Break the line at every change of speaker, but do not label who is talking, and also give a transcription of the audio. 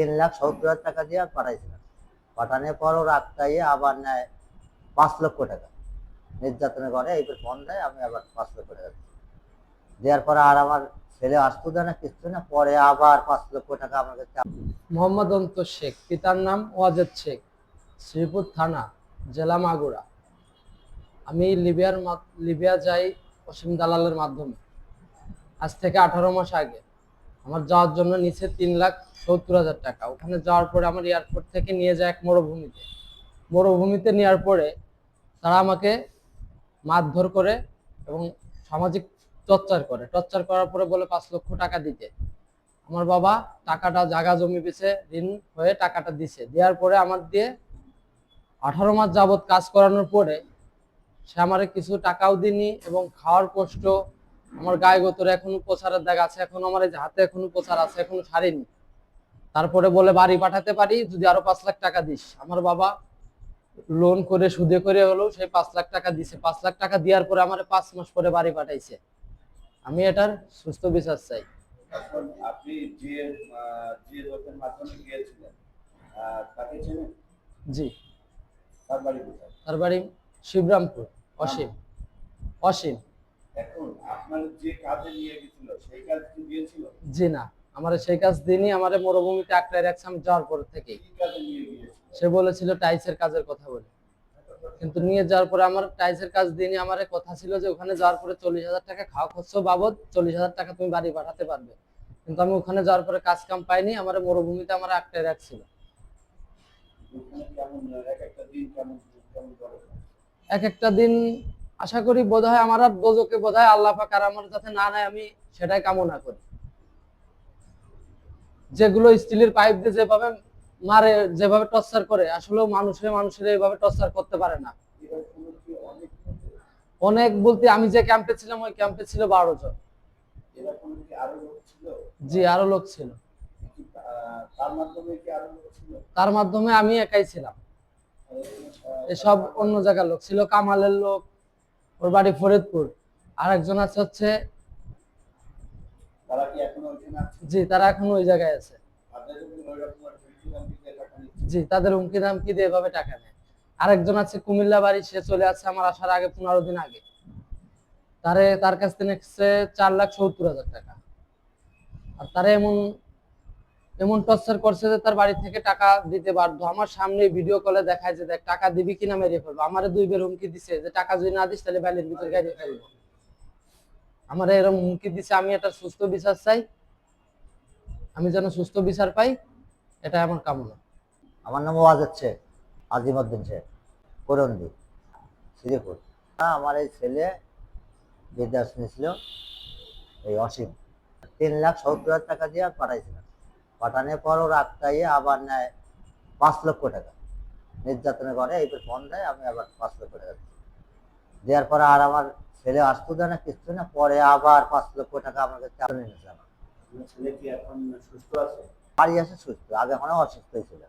তিন লাখ সত্তর হাজার টাকা দিয়ে পাঠাইছিলাম। পাঠানোর পর ওর আটকাইয়ে আবার নেয় পাঁচ লক্ষ টাকা। নির্যাতনে করে এইবার ফোন দেয়, আমি আবার পাঁচ লক্ষ টাকা। দেওয়ার পরে আর আমার ছেলে আসতো না কিছু না, পরে আবার পাঁচ লক্ষ টাকা আমার কাছে
মোহাম্মদ অন্তর শেখ, পিতার নাম ওয়াজেদ শেখ, শ্রীপুর থানা, জেলা মাগুরা। আমি লিবিয়ার লিবিয়া যাই অসীম দালালের মাধ্যমে। আজ থেকে আঠারো মাস আগে আমার যাওয়ার জন্য নিচে তিন লাখ সত্তর হাজার টাকা। ওখানে যাওয়ার পরে আমার এয়ারপোর্ট থেকে নিয়ে যায় এক মরুভূমিতে। মরুভূমিতে নেওয়ার পরে তারা আমাকে মারধর করে এবং সামাজিক টর্চার করে। টর্চার করার পরে বলে পাঁচ লক্ষ টাকা দিতে। আমার বাবা টাকাটা জায়গা জমি বেচে ঋণ হয়ে টাকাটা দিছে। দেওয়ার পরে আমার দিয়ে আঠারো মাস যাবত কাজ করানোর পরে সে আমার কিছু টাকাও দিনি এবং খাওয়ার কষ্ট আমার গায়ে গোতরে এখনও প্রচারের দাগ আছে এখন আমার এই হাতে এখনও প্রচার আছে এখনও ছাড়িনি। তারপরে বলে বাড়ি পাঠাতে পারি যদি আরও পাঁচ লাখ টাকা দিস। আমার বাবা লোন করে সুদে করে হলেও সেই পাঁচ লাখ টাকা দিছে। পাঁচ লাখ টাকা দেওয়ার পরে আমার পাঁচ মাস পরে বাড়ি পাঠাইছে। আমি এটার সুস্থ বিচার চাই। জি।
তার বাড়ি
শিবরামপুর অসীম। অসীম।
এখন আপনার যে কাজে নিয়ে গেছিল সেই কাজ কি দিয়েছিল?
জি না আমার সেই কাজ দিনই আমার মরুভূমিতে আঁকড়ায় রাখছে আমি যাওয়ার পর থেকেই।
কি কাজে নিয়ে গিয়েছিল?
সে বলেছিল টাইসের কাজের কথা বলে। কিন্তু নিয়ে যাওয়ার পরে আমার টাইসের কাজ দিনই আমার কথা ছিল যে ওখানে যাওয়ার পরে চল্লিশ হাজার টাকা খাওয়া খরচ বাবদ চল্লিশ হাজার টাকা তুমি বাড়ি পাঠাতে পারবে। কিন্তু আমি ওখানে যাওয়ার পরে কাজ কাম পাইনি আমার মরুভূমিতে আমার আঁকড়ায় রাখছিল।
এক একটা দিন
আশা করি বোধহয় আমার আর দোজকে বোধহয় আল্লাহ পাক আর আমার যাতে না নেয়, আমি সেটাই কামনা করি। যেগুলো স্টিলের পাইপ দিয়ে যেভাবে মারে, যেভাবে টর্চার করে, আসলেও মানুষের মানুষের এইভাবে টর্চার করতে পারে না।
অনেক
বলতে আমি যে ক্যাম্পে ছিলাম, ওই ক্যাম্পে ছিল বারো জন। জি, আরও লোক ছিল।
তার মাধ্যমে
আমি একাই ছিলাম। এসব অন্য জায়গার লোক ছিল, কামালের লোক ওর বাড়ি ফরিদপুর। আর একজন আছে হচ্ছে জি তারা এখন ওই জায়গায় আছে। জি তাদের হুমকি দামকি দিয়ে এভাবে টাকা নেয়। আরেকজন আছে কুমিল্লা বাড়ি সে চলে আসছে আমার আসার আগে পনেরো দিন আগে। তারে তার কাছ থেকে চার লাখ সত্তর হাজার টাকা। আর তারা এমন এমন টর্চার করছে যে তার বাড়ি থেকে টাকা দিতে বাধ্য। আমার সামনে ভিডিও কলে দেখায় যে দেখ টাকা দিবি কিনা মেরে ফেলব। আমারে দুই বের হুমকি দিছে যে টাকা যদি না দিস তাহলে ব্যালের ভিতরে গাড়ি ফেলব। আমার এরকম হুমকি দিছে আমি একটা সুস্থ বিচার চাই। আমি যেন সুস্থ বিচার পাই এটা আমার কামনা।
আমার নাম ওয়াজেদ শেখ আজিমউদ্দিন শেখ করন্দি শ্রীপুর হ্যাঁ, আমার এই ছেলে বিদ্যাস নিয়েছিল এই অসীম তিন লাখ সত্তর হাজার টাকা দিয়ে পাঠাইছিলাম পাঠানোর পর ওর আটকাইয়ে আবার নেয় পাঁচ লক্ষ টাকা। নির্যাতনের করে এইবার ফোন দেয় আমি আবার পাঁচ লক্ষ টাকা। দেওয়ার পরে আর আমার ছেলে আসতো না কিছু না পরে আবার পাঁচ লক্ষ টাকা আমাকে কাছে চালু নিয়েছিলাম
আপনার ছেলে কি এখন সুস্থ আছে?
বাড়ি আসে সুস্থ আগে মানে অসুস্থ ছিল।